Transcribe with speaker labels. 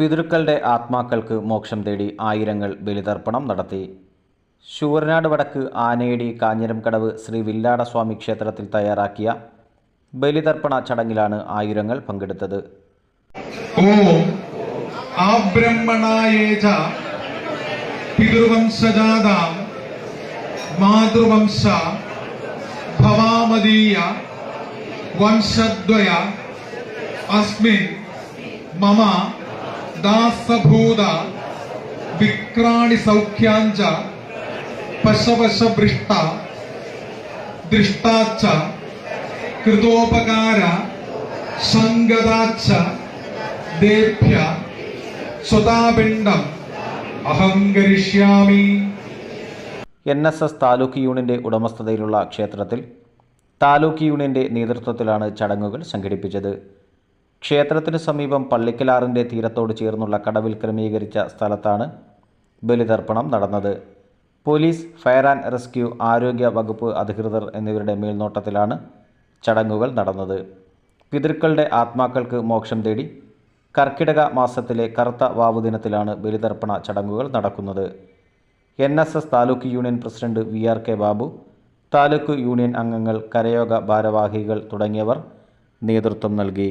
Speaker 1: പിതൃക്കളുടെ ആത്മാക്കൾക്ക് മോക്ഷം തേടി ആയിരങ്ങൾ ബലിതർപ്പണം നടത്തി. ശൂരനാട് വടക്ക് ആനയടി കാഞ്ഞിരംകടവ് ശ്രീ വില്ലാടസ്വാമി ക്ഷേത്രത്തിൽ തയ്യാറാക്കിയ ബലിതർപ്പണ ചടങ്ങിലാണ് ആയിരങ്ങൾ പങ്കെടുത്തത്.
Speaker 2: മാതൃവംശ ഭവാമതീയ വംശദ്വയ അസ്മിൻ മമ ദാസഭൂത വിക്രാണി സൗഖ്യാഞ്ച പശവശഭൃഷ്ട ദൃഷ്ടാച്ച കൃതോപകാര സംഗതാച്ച ദേഭ്യ സ്വതാപിണ്ഡം അഹങ്കരിഷ്യാമി
Speaker 1: എൻ എസ് എസ് താലൂക്ക് യൂണിയന്റെ ഉടമസ്ഥതയിലുള്ള ക്ഷേത്രത്തിൽ താലൂക്ക് യൂണിയന്റെ നേതൃത്വത്തിലാണ് ചടങ്ങുകൾ സംഘടിപ്പിച്ചത്. ക്ഷേത്രത്തിന് സമീപം പള്ളിക്കലാറിന്റെ തീരത്തോട് ചേർന്നുള്ള കടവിൽ ക്രമീകരിച്ച സ്ഥലത്താണ് ബലിതർപ്പണം നടന്നത്. പോലീസ് ഫയർ ആൻഡ് റെസ്ക്യൂ ആരോഗ്യ വകുപ്പ് അധികൃതർ എന്നിവരുടെ മേൽനോട്ടത്തിലാണ് ചടങ്ങുകൾ നടന്നത്. പിതൃക്കളുടെ ആത്മാക്കൾക്ക് മോക്ഷം തേടി കർക്കിടക മാസത്തിലെ കറുത്ത വാവു ദിനത്തിലാണ് ബലിതർപ്പണ ചടങ്ങുകൾ നടക്കുന്നത്. N S S taluk union president V R K Babu taluk union അംഗങ്ങൾ കരയോഗ ഭാരവാഹികൾ തുടങ്ങിയവർ നേതൃത്വം നൽകി.